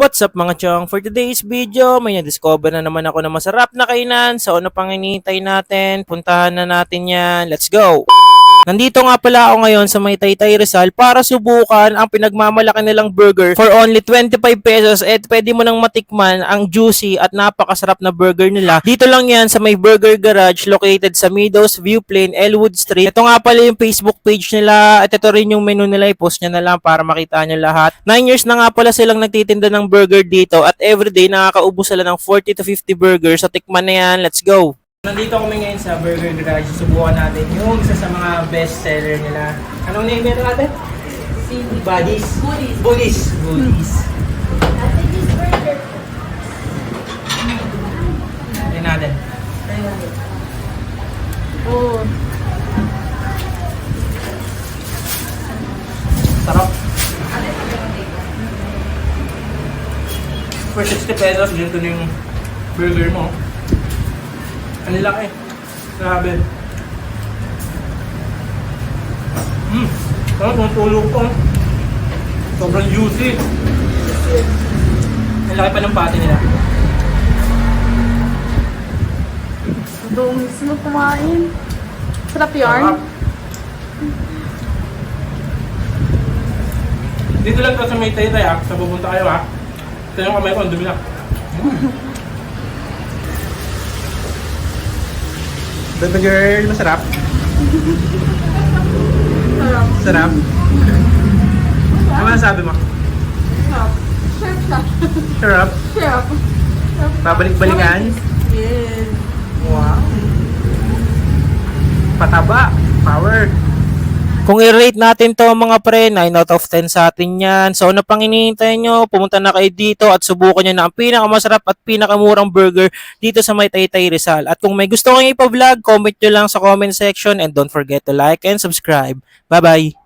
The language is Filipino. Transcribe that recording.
What's up mga chong? For today's video, may na-discover na naman ako na masarap na kainan. So ano pang hinihintay natin? Puntahan na natin yan. Let's go! Nandito nga pala ako ngayon sa may Taytay Rizal para subukan ang pinagmamalaki nilang burger for only 25 pesos at pwede mo nang matikman ang juicy at napakasarap na burger nila. Dito lang yan sa may Burger Garage located sa Meadows View Plain, Elwood Street. Ito nga pala yung Facebook page nila at ito rin yung menu nila. I-post nyo na lang para makita nyo lahat. 9 years na nga pala silang nagtitinda ng burger dito at everyday nakakaubos sila ng 40 to 50 burgers. So tikman na yan. Let's go! Nandito kami ngayon sa Burger Garage. Subukan natin yung isa sa mga best seller nila. Anong name nito natin? Buddies. Goodies. Bullies. Bullies. Tingnan natin. Oh, Sarap. For 60 pesos, dito na yung burger mo. Ang laki. Grabe. Mmm. Sarap, matulog ko. Sobrang juicy. Ang laki pa ng pati nila. doon sino kumain. Sarap Sarap. yarn. Dito lang to sa may taytay ah. Sa pupunta kayo ah. Ito yung kamay ko, ang dumi na. Baby girl, masarap. Sarap. Sarap. Ano masasabi mo? Sarap. Sarap. Sarap. Sarap. Babalik-balikan? Yes. Wow. Pataba. Power. Kung i-rate natin to mga pre, 9 out of 10 sa atin yan. So ano pang hinihintay nyo? Pumunta na kayo dito at subukan nyo na ang pinakamasarap at pinakamurang burger dito sa may Taytay Rizal. At kung may gusto kayong ipa-vlog, comment nyo lang sa comment section and don't forget to like and subscribe. Bye-bye!